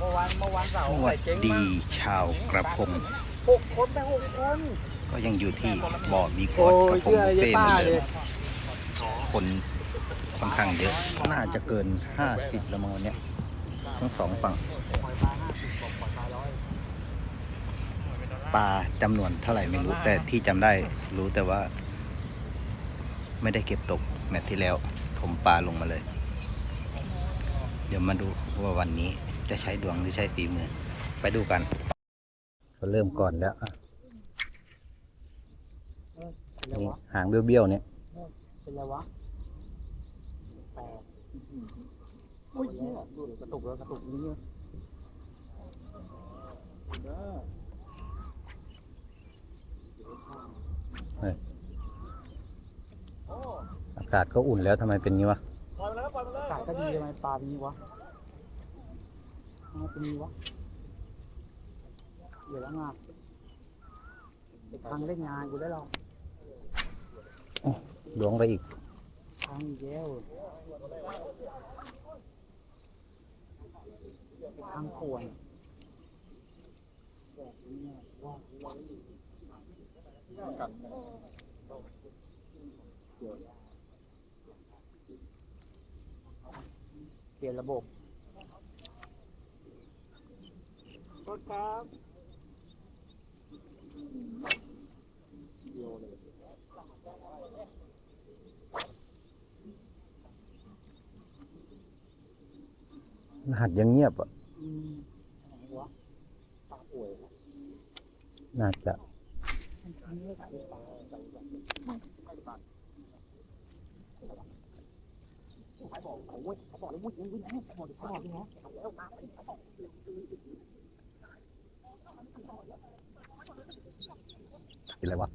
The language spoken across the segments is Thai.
เมื่อวานเมื่อวานเสาสร์วัสเจ๊งดีมากชาวกระพง หกคนไปหกคนก็ยังอยู่ที่บ่อบีโกโอ้ดกระพงเชื่อบุฟไอ้เฟ่ต์ป้าเหมือนเลเดิยมคนค่อนข้างเยอะ น่าจะเกิน 50แล้วมั้งวันเนี้ยทั้งสองฝั่งปลาจำนวนเท่าไหร่ไม่รู้แต่ที่จำได้รู้แต่ว่า ไม่ได้เก็บตกแมตช์ที่แล้ว ผมปลาลงมาเลย เดี๋ยวมาดูว่าวันนี้ จะใช้ดวงหรือใช้ฝีมือ ไปดูกันก็เริ่มก่อนแล้วอะนี่หางเบี้ยวๆเนี่ยเป็นไรวะแปดอุ้ยเหี้ยดูดิกระตุกแล้วกระตุกนี้เนี่ยเด้ออากาศก็อุ่นแล้วทำไมเป็นงี้วะปล่อยมาแล้วปล่อยมาเลยอากาศก็ดีทำไมปลาเป็นงี้วะ ทำไมเป็นงี้วะเดี๋ยวแล้วงาไอ้ทางเล่นงานกูได้หรอกหลวงไปอีกทางอีกแล้วทางขวนเปลี่ยนระบบ รถครับหัดยังเงียบอะอืมไหนวะปลาป่วยน่าจะอันนี้ขายปลาใส่แบบไม่ปลาขายบอกเขาเว้ยเขาบอกแล้ววิ่งวิ่งวิ่งเขาบอกเขาบอกนะแล้วมา เขาบอกเป็นอะไรวะ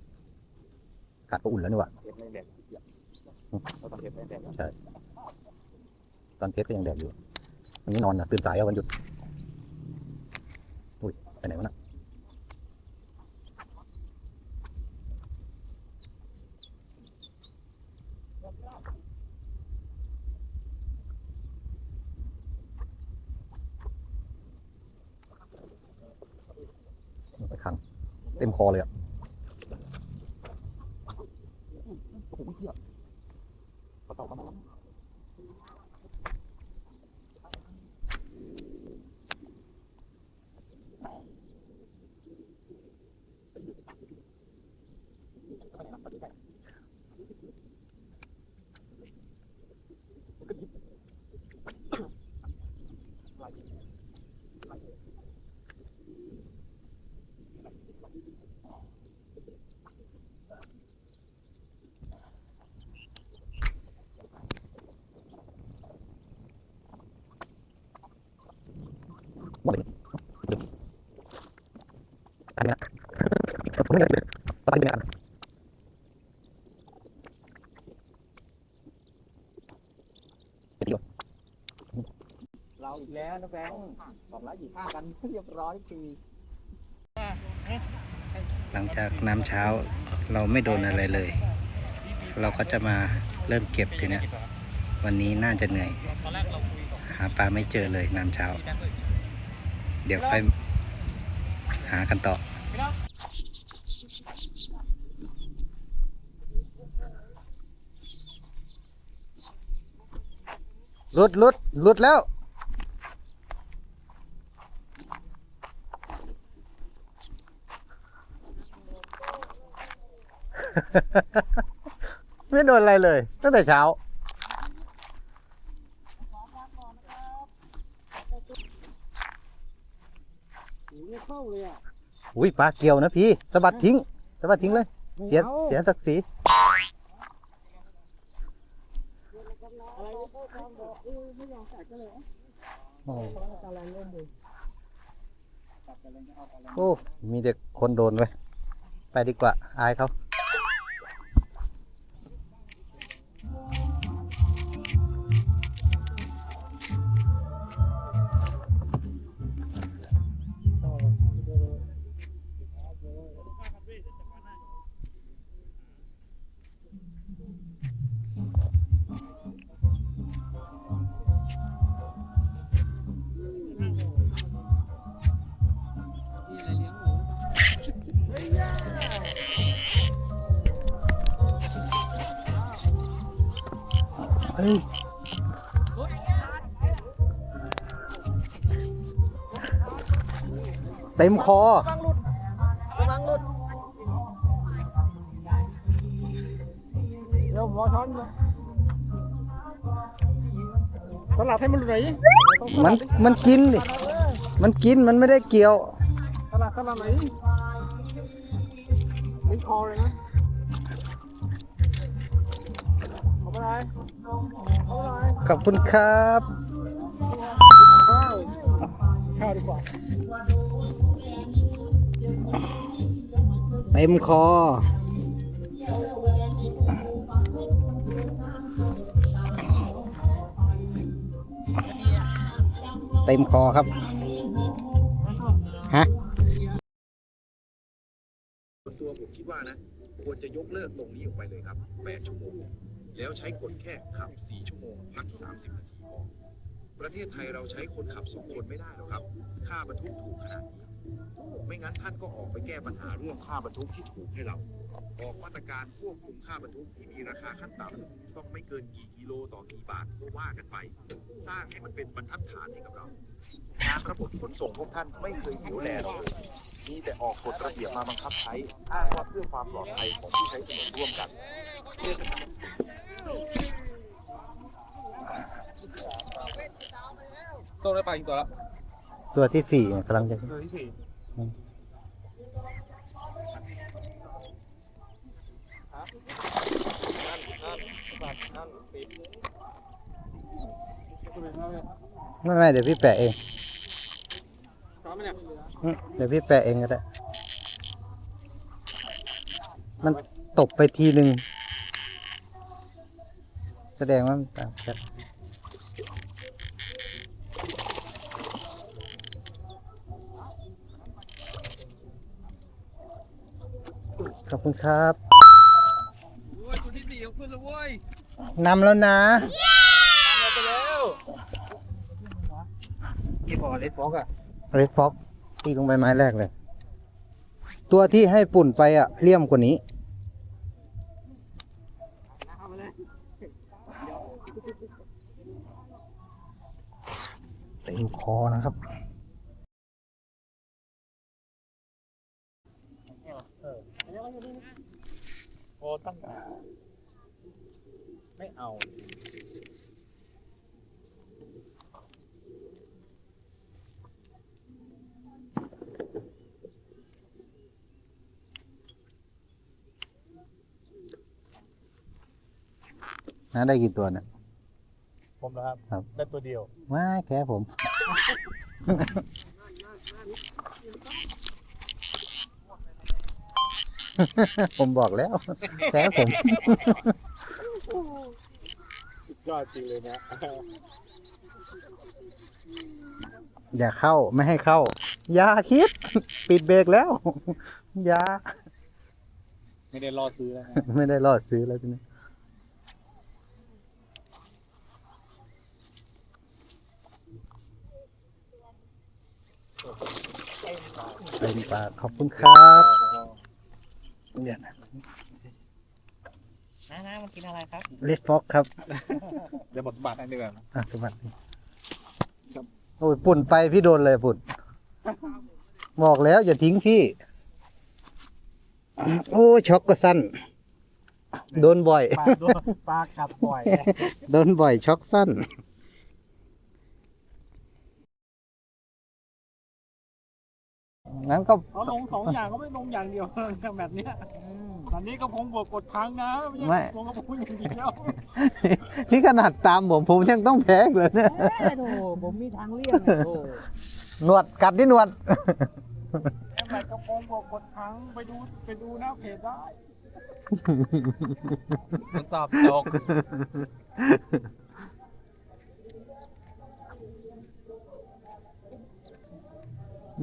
อากาศก็อุ่นแล้วนี่หวะเทปในแบบเราต้องเทปในแบบตอนเทสก็ยังแดดอยู่วันนี้นอนอะตื่นสายเอาวันหยุดอุ้ยไปไหนวะน่ะไปขัง เต็มคอเลยอะ โอ้โหเหี้ยเขาตอบเขาบอก หมดเลยอันนี้นะผมไม่ได้เลยตอนนี้เป็นอัน เราอีกแล้วนะแฟงบอกแล้วอยู่ข้างกันเรียบร้อยทีหลังจากน้ำเช้าเราไม่โดนอะไรเลย เราก็จะมาเริ่มเก็บทีเนี้ยวันนี้น่าจะเหนื่อย หาปลาไม่เจอเลยน้ำเช้า เดี๋ยวค่อยหากันต่อหลุดหลุดหลุดแล้ว ไม่โดนอะไรเลย ตั้งแต่เช้าไม่เข้าเลยอะอุ้ยปลาเกี่ยวนะพี่สะบัดทิ้งสะบัดทิ้งเลย เสียเสียศักดิ์ศรีอะไรไม่เข้าทางบอกเออไม่ยอมใส่ก็เลยโอ้ตาแรงเล่นดูโอ้ มีเด็กคนโดนไว้ยไปดีกว่า อายเขา ฮ้ยเต็มคอ ระวังหลุดระวังหลุดเดี๋ยวผมรอช้อนอยู่สลัดให้มันหลุดหน่อยดิต้องสมัลันดดิมันกินดิ มันกินมันไม่ได้เกี่ยวสลัดสลัดหน่อยดิลิ้นคอเลยนะ ขอบคุณครับข้าวดีกว่าเต็มคอ เต็มคอครับ ฮะตัวผมคิดว่านะ ควรจะยกเลิกตรงนี้ออกไปเลยครับ 8 ชั่วโมง แล้วใช้กฎแค่ขับ 4 ชั่วโมง พัก 30 นาทีพอ ประเทศไทยเราใช้คนขับ2คนไม่ได้หรอกครับ ค่าบรรทุกถูกขนาดนี้ ไม่งั้นท่านก็ออกไปแก้ปัญหาเรื่องค่าบรรทุกที่ถูกให้เรา ออกมาตรการควบคุมค่าบรรทุกที่มีราคาขั้นต่ำต้องไม่เกินกี่กิโลต่อกี่บาทก็ว่ากันไป สร้างให้มันเป็นบรรทัดฐานให้กับเรางานระบบขนส่งพวกท่านไม่เคยเหนียวแลเรเลยมีแต่ออกกฎระเบียบมาบังคับใช้อ้างว่าเพื่อความปลอดภัยของผู้ใช้ถนนร่วมกันเทศกาล ตัวได้ปลาอีกตัวละตัวที่สี่เนี่ยกำลังจะตัวที่สี่อืมครับนั่นนั่นบัดนั่นปิดตัวเป็นไงเนี่ยไม่ไม่เดี๋ยวพี่แปะเองช้อนไหมเนี่ยอืมเดี๋ยวพี่แปะเองก็ได้ มันตกไปทีหนึ่งแสดงว่ามันต่างกัน อบคุณครับโอ้ยตัวที่สี่ของคุณเลยเว้ยนำแล้วนะเอาไปแล้วกี่พอเลสฟอกอะเรดฟ็อกตีลงไปไม้แรกเลย ตัวที่ให้ปุ่นไปอะเลี่ยมกว่านี้ เอาไปเลยเต็มคอนะครับ อ้ตั้งไม่เอา นะได้กี่ตัวเนี่ย ผมนะครับ ครับ ได้ตัวเดียว ไม่แค่ผม ผมบอกแล้วแค่ผม สุดยอดจริงเลยนะอย่าเข้าไม่ให้เข้า อย่าคิด ปิดเบรกแล้ว อย่า ไม่ได้รอซื้อแล้วนะไม่ได้รอดซื้อแล้วทีนี้เต็มปากขอบคุณครับ เดี๋ยวนะน้าน้ามันกินอะไรครับเลดฟอกครับเดี๋ยวบทบาทให้ดีกว่าอะสวัสดีโอ้ยปุ่นไปพี่โดนเลยปุ่นบอกแล้วอย่าทิ้งพี่ โอ้ยช็อกก็สั้น โดนบ่อยปลาด้วยปลากัดปล่อย โดนบ่อยช็อกสั้น งั้นก็เขาลงสองอย่างก็ไม่ลงอย่างเดียวแบบเนี้ยตอนนี้ก็คงบวกกดครั้งนะไม่ลงก็พูดอย่างเดียวนี่ขนาดตามผมผมยังต้องแพ้อีกเลยเนี่ยโอ้โหผมมีทางเลี่ยงอะโอ้โหหนวดกัดที่หนวดแอมไบก็คงบวกกดครั้งไปดูไปดูหน้าเพจได้ตอบตก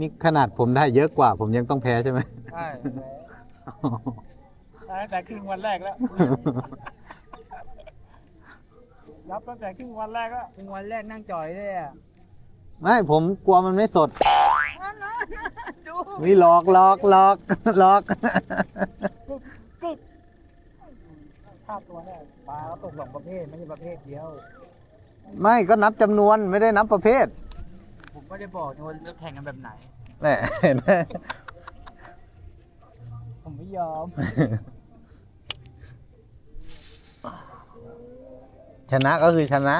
นี่ขนาดผมได้เยอะกว่า ผมยังต้องแพ้ใช่ไหมใช่ได้ตั้งแต่ครึ่งวันแรกแล้ว รับตั้งแต่ครึ่งวันแรกแล้วถึงวันแรกนั่งจ่อยเลยอะไม่ผมกลัวมันไม่สดดูนี่หลอกหลอกหลอกหลอกค่าตัวแน่ไปลาเขาตกสองประเภทไม่ใช่ประเภทเดียว ไม่ก็นับจำนวนไม่ได้นับประเภท ผมก็จะบอกนะว่าจะแข่งกันแบบไหนแหมเห็นไหม ผมไม่ยอม ชนะก็คือชนะ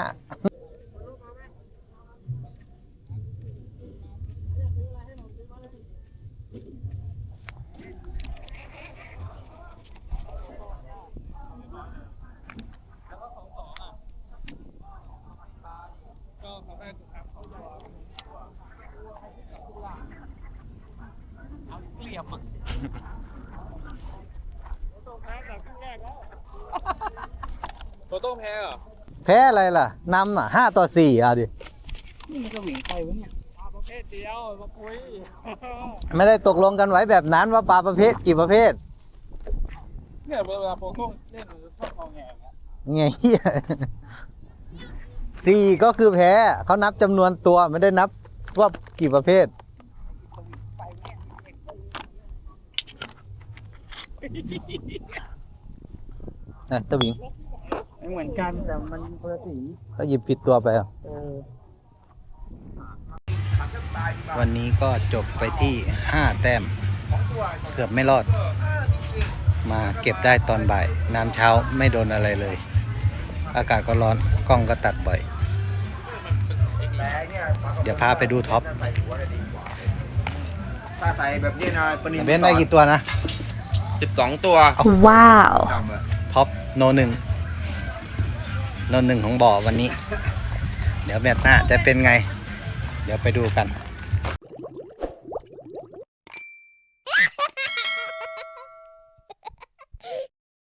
เอาเกลียบอะ ตัวโต้ แพ้เหรอแพ้อะไรล่ะนำอะห้าต่อสี่อะดิ นี่มันก็หวิงใครวะเนี่ยประเภทเดียวมาคุยไม่ได้ตกลงกันไว้แบบนั้นว่าปลาประเภทกี่ประเภท เนี่ยเวลาโปรโต้เล่นมันจะชอบเอาแงงอะไงเหี้ยสี่ก็คือแพ้เขานับจำนวนตัวไม่ได้นับว่ากี่ประเภทนะตะหวิง ไม่เหมือนกันแต่มันคนละสีก็หยิบผิดตัวไปอะเออวันนี้ก็จบไปที่ 5 แต้ม เกือบไม่รอด มาเก็บได้ตอนบ่าย น้ำเช้าไม่โดนอะไรเลย อากาศก็ร้อนกล้องก็ตัดบ่อย เดี๋ยวพาไปดูท็อปถ้าใส่แบบนี้นะปนิเบนได้กี่ตัวนะสิบสองตัว Wow. ท็อปโนหนึ่ง นนหนึ่งของบ่อวันนี้ เดี๋ยวแมตช์หน้าจะเป็นไง เดี๋ยวไปดูกัน